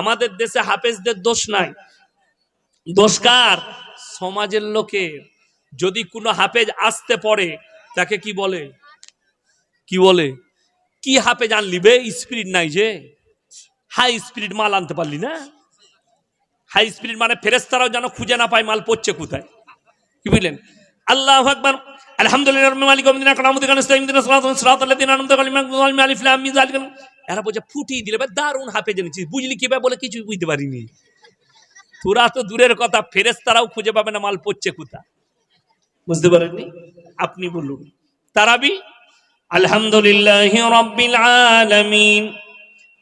আমাদের দেশে হাফেজদের দোষ নাই। দোষকার সমাজের লোকের যদি কোনো হাফেজ আসতে পড়ে, তাকে কি বলে? কি বলে? কি হাফেজ আনলি বে? স্পিরিট নাই যে। হাই স্পিরিট মাল আনতে পারলি না? হাই স্পিরিট মানে ফেরেস্তারাও যেন খুঁজে না পায় মাল পড়ছে কোথায়। কি বুঝলেন? আল্লাহ আকবার। আলহামদুলিল্লাহ মালিক কালামুদি কানাস তাইমিদিনা সিরাতাল সিরাতাল লাযিনা আনআমতা আলাইহিম আলিফ লাম যালিকা এরা বলছে, ফুটিয়ে দিলে বা দারুণ হাফে জেনেছি বুঝলি কি বলে কিছুই বুঝতে পারিনি। তোরা তো দূরের কথা ফেরেস তারাও খুঁজে পাবে না মাল পড়ছে কোথা বুঝতে পারেননি? আপনি বলুন। তারাবি? আলহামদুলিল্লাহ রব্বিল আলামিন।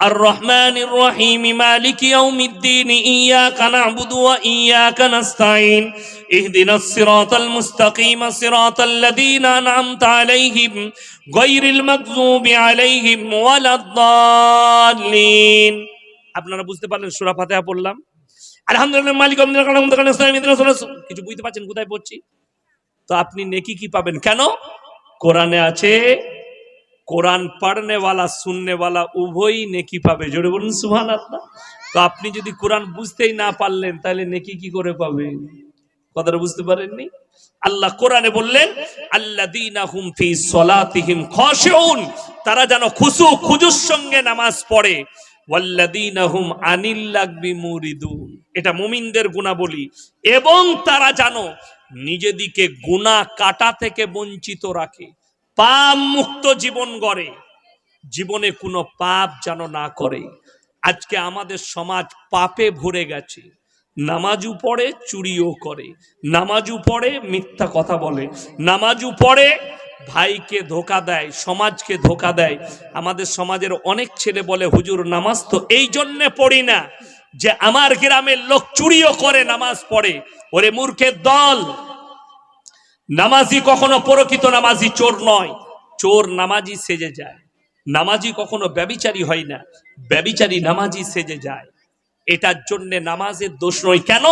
الرحمن الرحيم مالك يوم الدين إياك نعبد وإياك نستعين اهدنا الصراط المستقيم صراط الذين أنعمت عليهم غير المغضوب عليهم ولا الضالين আপনারা বুঝতে পারলেন সূরা ফাতিহা পড়লাম আলহামদুলিল্লাহ মালিক আমিন কিছু বুঝতে পারছেন কোথায় পড়ছি তো আপনি নেকি কি পাবেন কেন কোরআনে আছে কোরআন পড়নেওয়ালা শুননেওয়ালা উভয়ই নেকি পাবে। জোরে বলুন সুহান আল্লাহ তো আপনি যদি কোরআন বুঝতেই না পারলেন, তাহলে নেকি কি করে পাবেন কথাটা বুঝতে পারেননি? আল্লাহ কোরআনে বললেন আল্লাহ তারা যেন খুসু খুজুর সঙ্গে নামাজ পড়ে। এটা মুমিনদের গুণাবলী। এবং তারা জানো নিজেদিকে গুণা কাটা থেকে বঞ্চিত রাখে। পাপ মুক্ত জীবন গড়ে, জীবনে কোনো পাপ যেন না করে। আজকে আমাদের সমাজ পাপে ভরে গেছে নামাজু পড়ে, চুরিও করে। নামাজু পড়ে, মিথ্যা কথা বলে। নামাজু পড়ে, ভাইকে ধোকা দেয়, সমাজকে ধোকা দেয়। আমাদের সমাজের অনেক ছেলে বলে, হুজুর, নামাজ তো এই জন্যে পড়ি না যে আমার গ্রামের লোক চুরিও করে, নামাজ পড়ে। ওরে মূর্খের দল নামাজি কখনো পরকিত নামাজি চোর নয়। চোর নামাজি সেজে যায়। নামাজি কখনো ব্যবিচারী হয় না। ব্যবিচারী নামাজি সেজে যায়। এটার জন্য নামাজের দোষ নয়। কেন?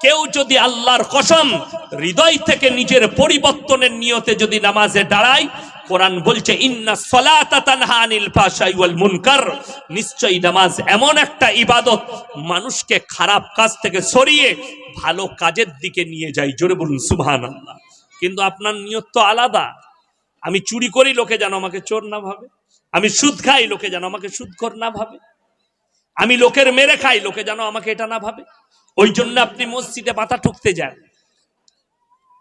কেউ যদি আল্লাহর কসম হৃদয় থেকে নিজের পরিবর্তনের নিয়তে যদি নামাজে দাঁড়ায়, কোরআন বলছে, ইন্না সলাতা তানহা আনিল ফাহশাই ওয়াল মুনকার। নিশ্চয়ই নামাজ এমন একটা ইবাদত মানুষকে খারাপ কাজ থেকে সরিয়ে ভালো কাজের দিকে নিয়ে যায়। জোরে বলুন, সুবহানাল্লাহ। কিন্তু আপনার নিয়ত তো আলাদা। আমি চুরি করি, লোকে যেন আমাকে চোর না ভাবে। আমি সুদ খাই, লোকে যেন আমাকে সুদখোর না ভাবে। আমি লোকের মেরে খাই, লোকে যেন আমাকে এটা না ভাবে। ওই জন্য আপনি মসজিদে মাথা ঠুকতে যান।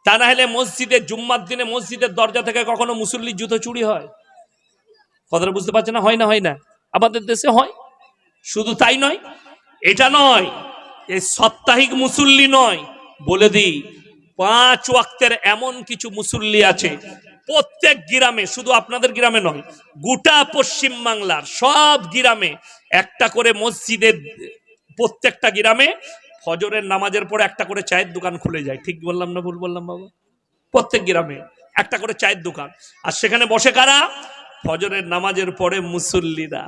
তা না হলে মসজিদে, জুম্মার দিনে মসজিদের দরজা থেকে কখনো মুসল্লির জুতো চুরি হয়? কথাটা বুঝতে পারছে না? হয় না হয় না? আমাদের দেশে হয়। শুধু তাই নয়, এটা নয় এই সাপ্তাহিক মুসল্লি নয়, বলে দিই পাঁচ ওয়াক্তের এমন কিছু মুসল্লি আছে, প্রত্যেক গ্রামে, শুধু আপনাদের গ্রামে নয়, গোটা পশ্চিম বাংলার সব গ্রামে একটা করে মসজিদের প্রত্যেকটা গ্রামে ফজরের নামাজের পরে একটা করে চায়ের দোকান খুলে যায়। ঠিক বললাম না ভুল বললাম বাবা? প্রত্যেক গ্রামে একটা করে চায়ের দোকান। আর সেখানে বসে কারা? ফজরের নামাজের পরে মুসল্লিরা।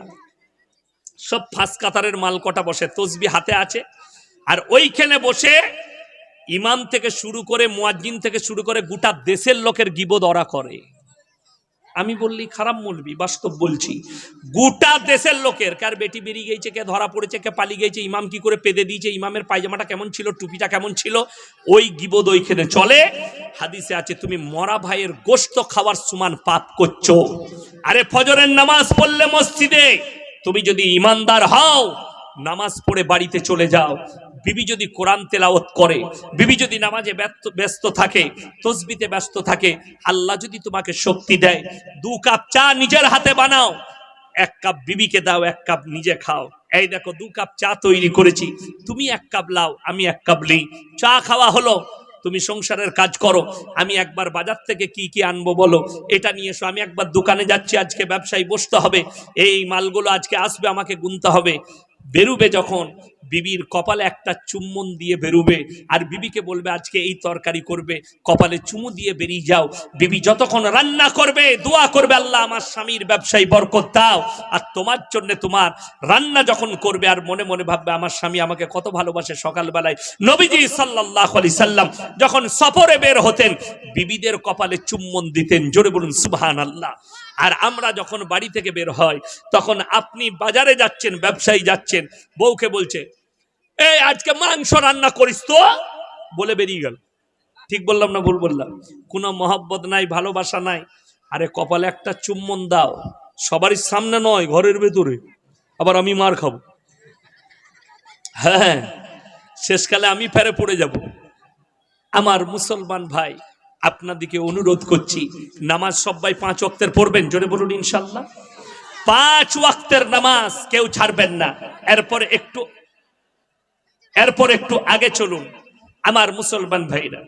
সব ফাঁস কাতারের মাল কটা বসে? তসবি হাতে আছে। আর ওইখানে বসে ইমাম থেকে শুরু করে মুয়াজ্জিন থেকে শুরু করে গোটা দেশের লোকের গিবদ ওরা করে। আমি বললি, খারাপ বলবি, বাস্তব বলছি। গোটা দেশের লোকের, কার বেটি বেরিয়ে গেছে, কে ধরা পড়েছে, কে পালিয়ে গেছে, ইমাম কি করে পেদে দিয়েছে, ইমামের পায়জামাটা কেমন ছিল, টুপিটা কেমন ছিল, ওই গিবদ ওইখানে চলে। হাদিসে আছে, তুমি মরা ভাইয়ের গোস্ত খাওয়ার সমান পাপ করছ। আরে ফজরের নামাজ পড়লে মসজিদে, তুমি যদি ইমানদার হও, নামাজ পড়ে বাড়িতে চলে যাও। বিবি যদি কোরআন তেলাওয়াত করে, বিবি যদি নামাজে ব্যস্ত থাকে, তসবিতে ব্যস্ত থাকে, আল্লাহ যদি তোমাকে শক্তি দেয়, দু কাপ চা নিজের হাতে বানাও, এক কাপ বিবিকে দাও, এক কাপ নিজে খাও। এই দেখো, দু কাপ চা তৈরি করেছি, তুমি এক কাপ লাও, আমি এক কাপ লিই চা খাওয়া হলো, তুমি সংসারের কাজ করো, আমি একবার বাজার থেকে কি কি আনব বলো, এটা নিয়ে এসো, আমি একবার দোকানে যাচ্ছি, আজকে ব্যবসায়ী বসতে হবে, এই মালগুলো আজকে আসবে, আমাকে গুনতে হবে। বেরুবে যখন বিবির কপালে একটা চুম্বন দিয়ে বেরোবে আর বিবিকে বলবে, আজকে এই তরকারি করবে, কপালে চুমু দিয়ে বেরিয়ে যাও। বিবি যতক্ষণ রান্না করবে, দোয়া করবে, আল্লাহ আমার স্বামীর ব্যবসায়ী বরকত দাও। আর তোমার জন্য তোমার রান্না যখন করবে আর মনে মনে ভাববে, আমার স্বামী আমাকে কত ভালোবাসে সকালবেলায়। নবীজি সাল্লাহ আলি সাল্লাম যখন সফরে বের হতেন, বিবিদের কপালে চুম্বন দিতেন, জোরে বলুন সুবহান আল্লাহ আর আমরা যখন বাড়ি থেকে বের হয়, তখন আপনি বাজারে যাচ্ছেন, ব্যবসায়ী যাচ্ছেন, বউকে বলছে এই, আজকে মাংস রান্না করিস তো। বলে বেরিয়ে গেল। ঠিক বললাম না ভুল বললাম? কোনো মহব্বত নাই, ভালোবাসা নাই। আরে কপালে একটা চুম্বন দাও। সবারই সামনে নয়, ঘরের ভেতরে। আবার আমি মার খাব। হ্যাঁ শেষকালে আমি ফেরে পড়ে যাব। আমার মুসলমান ভাই, আপনাদিকে অনুরোধ করছি, নামাজ সবাই পাঁচ ওয়াক্তের পড়বেন, জোরে বলুন ইনশাল্লাহ। পাঁচ ওয়াক্তের নামাজ কেউ ছাড়বেন না। এরপরে একটু এরপর একটু আগে চলুন আমার মুসলমান ভাইরা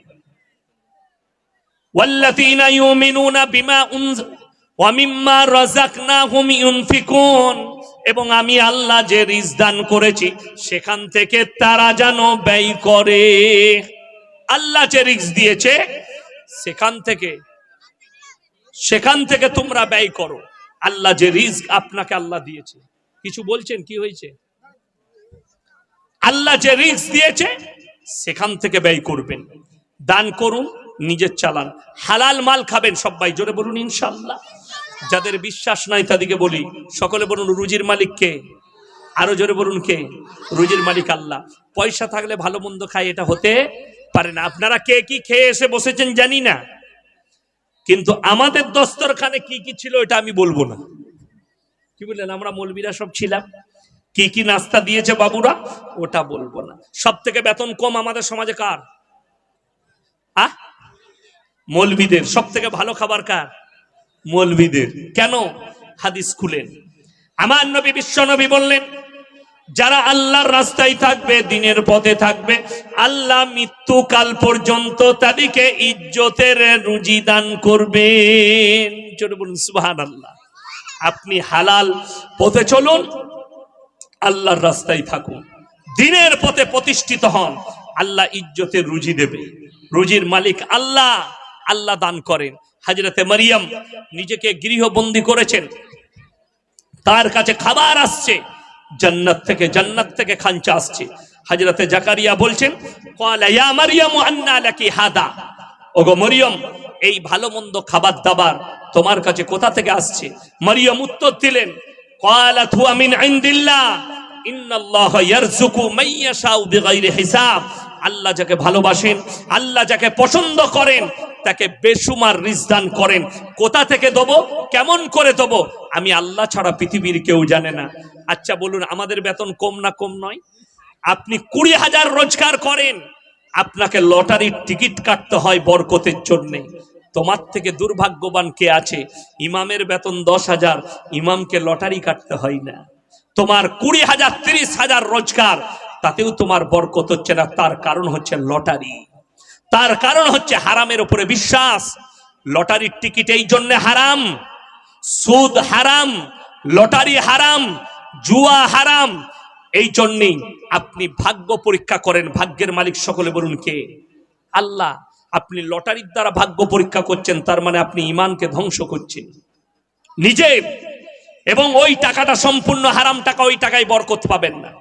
والذين يؤمنون بما أنزل ومما رزقناهم ينفقون এবং আমি আল্লাহ যে রিজ দান করেছি সেখান থেকে তারা যেন ব্যয় করে আল্লাহ যে রিজ দিয়েছে সেখান থেকে সেখান থেকে তোমরা ব্যয় করো আল্লাহ যে রিস্ক আপনাকে আল্লাহ দিয়েছে কিছু বলছেন কি হয়েছে আল্লাহ যে রিস্ক দিয়েছে, সেখান থেকে ব্যয় করবেন। দান করুন, নিজের চালান। হালাল মাল খাবেন সবাই, জোরে বলুন ইনশাল্লাহ যাদের বিশ্বাস নাই, তাদেরকে বলি, সকলে বলুন, রুজির মালিক কে? আরও জোরে বলুন, কে? রুজির মালিক আল্লাহ। পয়সা থাকলে ভালো মন্দ খায়, এটা হতে পারে না। আপনারা কে কি খেয়ে এসে বসেছেন জানি না। কিন্তু আমাদের দস্তরখানে কি কি ছিল, এটা আমি বলব না। কি বললেন? আমরা মলবিরা সব ছিলাম। কি কি নাস্তা দিয়েছে বাবুরা? ওটা বলব না। সব থেকে বেতন কম আমাদের সমাজে কার? আহ মৌলবীদের সব থেকে ভালো খাবার কার? মৌলবীদের কেন? হাদিস খুলেন। আমার নবী, বিশ্ব নবী বললেন, যারা আল্লাহর রাস্তায় থাকবে, দিনের পথে থাকবে, আল্লাহ মৃত্যুকাল পর্যন্ত তাদেরকে ইজ্জতের রুজি দান করবেন। বলুন আল্লাহ আপনি হালাল পথে চলুন আল্লাহর রাস্তায় থাকুন। দিনের পথে প্রতিষ্ঠিত হন। আল্লাহ ইজ্জতের রুজি দেবে। রুজির মালিক আল্লাহ। আল্লাহ দান করেন। হাজরতে মারিয়াম নিজেকে গৃহবন্দী করেছেন। তার কাছে খাবার আসছে। জান্নাত থেকে জান্নাত থেকে খাঞ্চা আসছে। হাজরতে জাকারিয়া বলছেন হাদা? ওগো মরিয়ম, এই ভালো মন্দ খাবার দাবার তোমার কাছে কোথা থেকে আসছে? মরিয়ম উত্তর দিলেন ক্বালা হুয়া মিন ইনদিল্লাহ ইন্নাল্লাহ ইয়ারযুকু মাইয়াশাউ বিগাইরি হিসাব আল্লাহ যাকে ভালোবাসেন, আল্লাহ যাকে পছন্দ করেন, তাকে বেসুমার রিজদান করেন। কোথা থেকে দেবো? কেমন করে দেবো? আমি আল্লাহ ছাড়া পৃথিবীর কেউ জানে না। আচ্ছা বলুন, আমাদের বেতন কম না কম নয়? আপনি কুড়ি হাজার রোজগার করেন। আপনাকে লটারির টিকিট কাটতে হয় বরকতের জন্যে। তোমার থেকে দুর্ভাগ্যবান কে আছে? ইমামের বেতন দশ হাজার, ইমামকে লটারি কাটতে হয় না। তোমার কুড়ি হাজার, তিরিশ হাজার রোজগার, তাতেও তোমার বরকত হচ্ছে না, তার কারণ হচ্ছে লটারি। তার কারণ হচ্ছে হারামের উপরে বিশ্বাস। লটারির টিকিট এই জন্য হারাম। সুদ হারাম, লটারি হারাম, জুয়া হারাম। এই জন্যেই আপনি ভাগ্য পরীক্ষা করেন, ভাগ্যের মালিক সকলে বলুন কে? আল্লাহ আপনি লটারির দ্বারা ভাগ্য পরীক্ষা করছেন, তার মানে আপনি ইমানকে ধ্বংস করছেন। নিজে এবং ওই টাকাটা সম্পূর্ণ হারাম টাকা ওই টাকায় বরকত পাবেন না।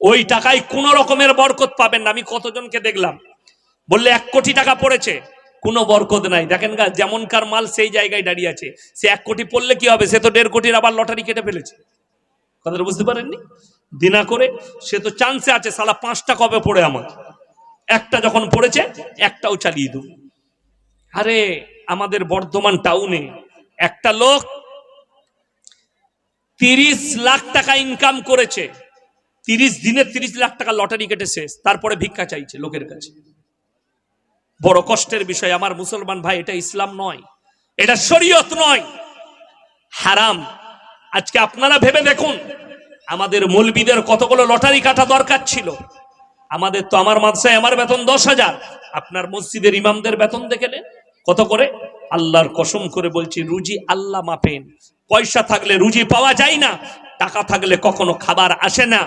ওই টাকায় কোন রকমের বরকত পাবেন না। আমি কতজনকে দেখলাম, বললে এক কোটি টাকা পড়েছে, কোনো বরকত নাই। দেখেন গা যেমনকার মাল সেই জায়গায় দাঁড়িয়ে আছে। সে এক কোটি পড়লে কি হবে? সে তো দেড় কোটির আবার লটারি কেটে ফেলেছে। কথাটা বুঝতে পারেননি? দিনা করে সে তো চান্সে আছে সালা পাঁচটা কবে পড়ে আমার? একটা যখন পড়েছে, একটাও চালিয়ে দেব। আরে, আমাদের বর্ধমান টাউনে একটা লোক তিরিশ লাখ টাকা ইনকাম করেছে। তিরিশ দিনে তিরিশ লাখ টাকা লটারি কেটে শেষ। তারপরে ভিক্ষা চাইছে লোকের কাছে। বড় কষ্টের বিষয়, আমার মুসলমান ভাই, এটা ইসলাম নয়, এটা শরীয়ত নয়। হারাম। আজকে আপনারা ভেবে দেখুন, আমাদের মৌলবিদের কতগুলো লটারি কাটা দরকার ছিল। আমাদের তো আমার মাদ্রাসায় আমার বেতন দশ হাজার। আপনার মসজিদের ইমামদের বেতন দেখেলেন কত করে? আল্লাহর কসম করে বলছি, রুজি আল্লাহ মাপেন। পয়সা থাকলে রুজি পাওয়া যায় না, টাকা থাকলে কখনো খাবার আসে না।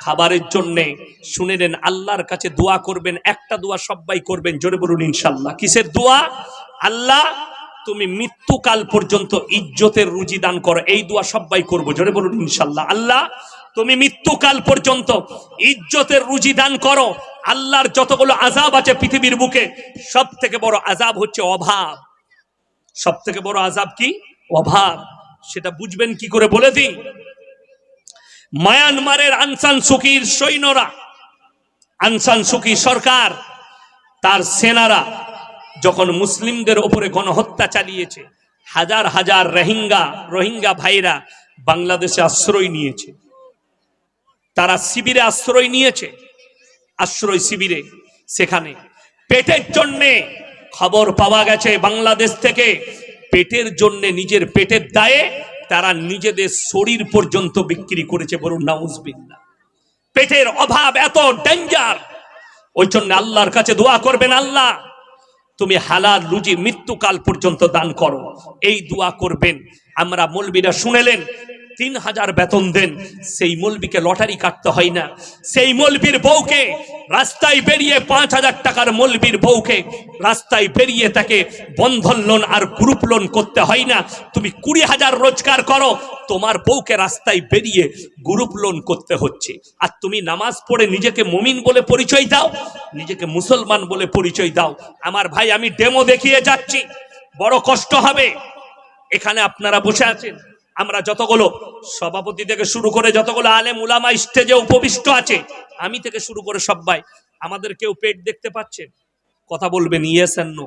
খাবারের জন্যে শুনে নেন, আল্লাহর কাছে দোয়া করবেন, একটা দোয়া সবাই করবেন, জোরে বলুন ইনশাল্লাহ। কিসের দোয়া? আল্লাহ, তুমি মৃত্যুকাল পর্যন্ত ইজ্জতের রুজি দান করো। এই দোয়া সবাই করব, জোরে বলুন ইনশাল্লাহ। আল্লাহ তুমি মৃত্যুকাল পর্যন্ত ইজ্জতের রুজি দান করো। আল্লাহর যতগুলো আজাব আছে পৃথিবীর বুকে সব থেকে বড় আজাব হচ্ছে অভাব। সব থেকে বড় আজাব কি? অভাব। সেটা বুঝবেন কি করে বলে দিই? মায়ানমারের আনসান সুকির সৈন্যরা, আনসান সুকি সরকার, তার সেনারা যখন মুসলিমদের ওপরে গণহত্যা চালিয়েছে, হাজার হাজার রোহিঙ্গা রোহিঙ্গা ভাইরা বাংলাদেশে আশ্রয় নিয়েছে। তারা শিবিরে আশ্রয় নিয়েছে। আশ্রয় শিবিরে সেখানে পেটের জন্যে খবর পাওয়া গেছে বাংলাদেশ থেকে। পেটের জন্যে নিজের পেটের দায়ে তারা নিজেদের শরীর পর্যন্ত বিক্রি করেছে বলুন নাউজবিল্লা পেটের অভাব এত ডেঞ্জার। ওই জন্য আল্লাহর কাছে দোয়া করবেন আল্লাহ, তুমি হালাল রুজি মৃত্যুকাল পর্যন্ত দান করো। এই দোয়া করবেন। আমরা মলবিরা শুনেলেন তিন হাজার বেতন দেন। সেই মলবিকে লটারি কাটতে হয় না। সেই মলবির বউকে রাস্তায় বেরিয়ে পাঁচ হাজার টাকার মলবির বউকে রাস্তায় বেরিয়ে তাকে বন্ধন লোন আর গ্রুপ লোন করতে হয় না। তুমি কুড়ি হাজার রোজগার করো, তোমার বউকে রাস্তায় বেরিয়ে গ্রুপ লোন করতে হচ্ছে। আর তুমি নামাজ পড়ে নিজেকে মুমিন বলে পরিচয় দাও, নিজেকে মুসলমান বলে পরিচয় দাও। আমার ভাই, আমি ডেমো দেখিয়ে যাচ্ছি। বড় কষ্ট হবে। এখানে আপনারা বসে আছেন। আমরা যতগুলো সভাপতি থেকে শুরু করে যতগুলো আলেম উলামা স্টেজে উপবিষ্ট আছে, আমি থেকে শুরু করে সবাই, আমাদের কেউ পেট দেখতে পাচ্ছেন কথা বলবেন, ইয়েস এন্ড নো।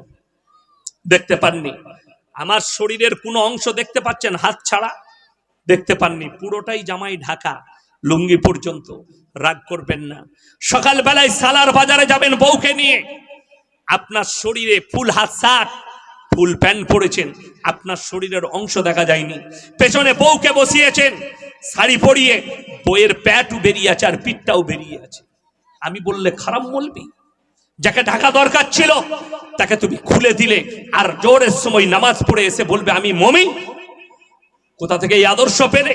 দেখতে পাননি। আমার শরীরের কোনো অংশ দেখতে পাচ্ছেন, হাত ছাড়া? দেখতে পাননি। পুরোটাই জামাই ঢাকা, লুঙ্গি পর্যন্ত। রাগ করবেন না। সকালবেলায় সালার বাজারে যাবেন বউকে নিয়ে। আপনার শরীরে ফুল হাত শার্ট ফুল প্যান্ট পরেছেন, আপনার শরীরের অংশ দেখা যায়নি। পেছনে বউকে বসিয়েছেন, শাড়ি পরিয়ে বইয়ের প্যাটও বেরিয়ে আছে আর পিঠটাও বেরিয়ে আছে। আমি বললে, খারাপ বলবি? যাকে ঢাকা দরকার ছিল, তাকে তুমি খুলে দিলে। আর জোরের সময় নামাজ পড়ে এসে বলবে, আমি মমি কোথা থেকে এই আদর্শ পেলে?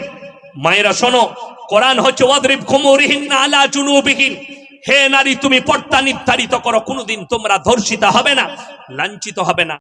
মায়েরা শোনো, কোরআন হচ্ছে, ওয়াদরিব খুমুরিহিন আলা জুনুবিহিন। হে নারী, তুমি পর্দা নির্ধারিত করো, কোনোদিন তোমরা ধর্ষিতা হবে না, লাঞ্ছিত হবে না।